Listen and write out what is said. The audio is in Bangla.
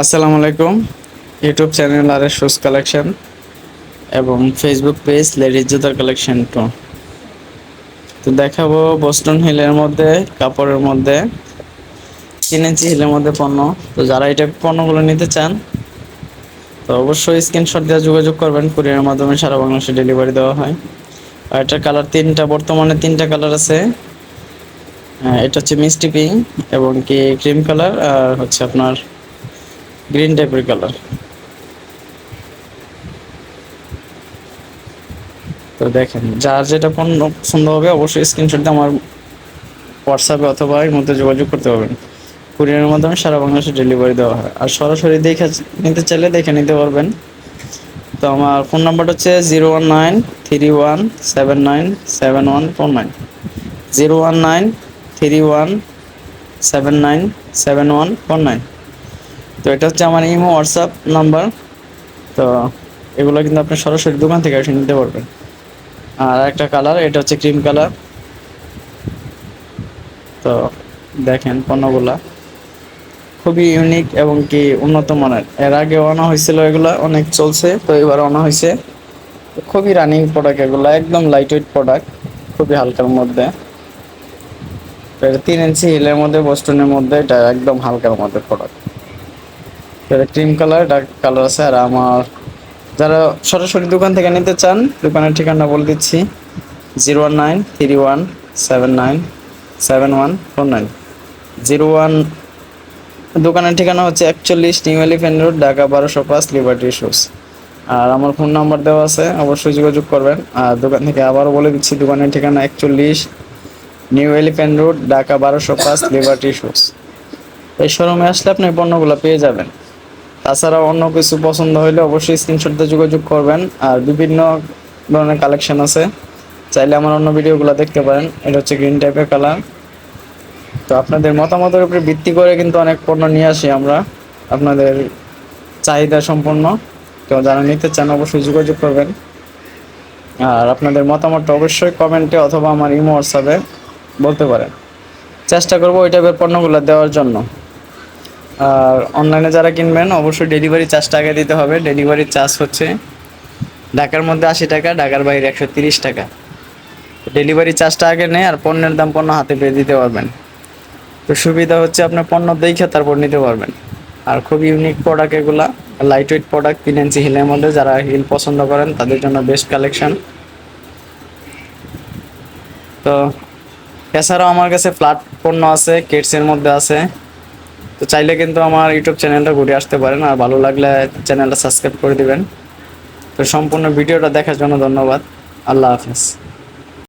আসসালামু আলাইকুম। ইউটিউব চ্যানেল আর শুজ কালেকশন এবং ফেসবুক পেজ লেডিস জুতার কালেকশন টু তো দেখাবো বস্টন হিলের মধ্যে, কাপড়ের মধ্যে, তিন ইঞ্চি হিলের মধ্যে পণ্য। তো যারা এটা পণ্যগুলো নিতে চান, তো অবশ্যই স্ক্রিনশট দিয়ে যোগাযোগ করবেন। কুরিয়ারের মাধ্যমে সারা বাংলাদেশে ডেলিভারি দেওয়া হয়। আর এটার কালার তিনটা, বর্তমানে তিনটা কালার আছে। এটা হচ্ছে মিষ্টি পিঙ্ক এবং কি ক্রিম কালার আর হচ্ছে আপনার গ্রিন টাইপের কালার তো দেখেন, যার যেটা পণ্য পছন্দ হবে অবশ্যই স্ক্রিনশট দিয়ে আমার হোয়াটসঅ্যাপে অথবা এর মধ্যে যোগাযোগ করতে পারবেন। কুরিয়ারের মাধ্যমে সারা বাংলাদেশে ডেলিভারি দেওয়া হয়। আর সরাসরি দেখে নিতে চাইলে দেখে নিতে পারবেন। তো আমার ফোন নাম্বারটা হচ্ছে zero one nine three one seven nine seven one four nine zero one nine three one seven nine seven one four nine তো এটা হচ্ছে আমার ইমো, হোয়াটসঅ্যাপ নাম্বার। তো এগুলো কিন্তু আপনি সরাসরি দোকান থেকে এসে নিতে পারবেন। আর একটা কালার, এটা হচ্ছে ক্রিম কালার। তো দেখেন পণ্যগুলা। খুবই ইউনিক এবং কি উন্নত মানের। এর আগে আনা হয়েছিল এগুলো, অনেক চলছে, তো এবার আনা হয়েছে। খুবই রানিং প্রোডাক্ট এগুলো, একদম লাইট ওয়েট প্রোডাক্ট খুবই হালকার মধ্যে। তিন ইঞ্চি হিলের মধ্যে বস্টনের মধ্যে, এটা একদম হালকার মধ্যে প্রোডাক্ট এটা ক্রিম কালার ডার্ক কালার আছে, আর আমার যারা সরাসরি দোকান থেকে নিতে চান, দোকানের ঠিকানা বলে দিচ্ছি zero one nine three one seven nine seven one four nine zero one দোকানের ঠিকানা হচ্ছে একচল্লিশ নিউ এলিফেন্ট রোড, ঢাকা বারোশো পাঁচ লিবার্টি শুজ আর আমার ফোন নাম্বার দেওয়া আছে, অবশ্যই যোগাযোগ করবেন। আর দোকান থেকে আবারও বলে দিচ্ছি, দোকানের ঠিকানা একচল্লিশ নিউ এলিফেন্ট রোড, ঢাকা বারোশো পাঁচ লিবার্টি শুজ এই শোরুমে আসলে আপনি পণ্যগুলো পেয়ে যাবেন। তাছাড়া অন্য কিছু পছন্দ হলে অবশ্যই স্ক্রিনশট যোগাযোগ করবেন। আর বিভিন্ন ধরনের কালেকশন আছে। চাইলে আমার অন্য ভিডিওগুলো দেখতে পারেন। এটা হচ্ছে গ্রিন টাইপের কালার তো আপনাদের মতামতের উপরে ভিত্তি করে কিন্তু অনেক পণ্য নিয়ে আসি আমরা। আপনাদের চাহিদা সম্পন্ন। তো যারা নিতে চান অবশ্যই যোগাযোগ করবেন। আর আপনাদের মতামতটা অবশ্যই কমেন্টে অথবা আমার ইমো হোয়াটসঅ্যাপে বলতে পারেন। চেষ্টা করব ওই টাইপের পণ্যগুলো দেওয়ার জন্য। আর অনলাইনে যারা কিনবেন, অবশ্যই ডেলিভারি চার্জটা আগে দিতে হবে। ডেলিভারি চার্জ হচ্ছে ঢাকার মধ্যে আশি টাকা, ঢাকার বাইরে একশো তিরিশ টাকা। ডেলিভারি চার্জটা আগে নেয় আর পণ্যের দাম পণ্য হাতে পেয়ে দিতে পারবেন। তো সুবিধা হচ্ছে আপনার পণ্য দেখে তারপর নিতে পারবেন। আর খুব ইউনিক প্রোডাক্ট এগুলা লাইট ওয়েট প্রোডাক্ট তিন ইঞ্চি হিলের মধ্যে যারা হিল পছন্দ করেন, তাদের জন্য বেস্ট কালেকশন তো এছাড়াও আমার কাছে ফ্ল্যাট পণ্য আছে কিডসের মধ্যে আছে। তো চাইলে কিন্তু আমার ইউটিউব চ্যানেলটা ঘুরে আসতে পারেন আর ভালো লাগলে চ্যানেলটা সাবস্ক্রাইব করে দিবেন। তো সম্পূর্ণ ভিডিওটা দেখার জন্য ধন্যবাদ। আল্লাহ হাফেজ।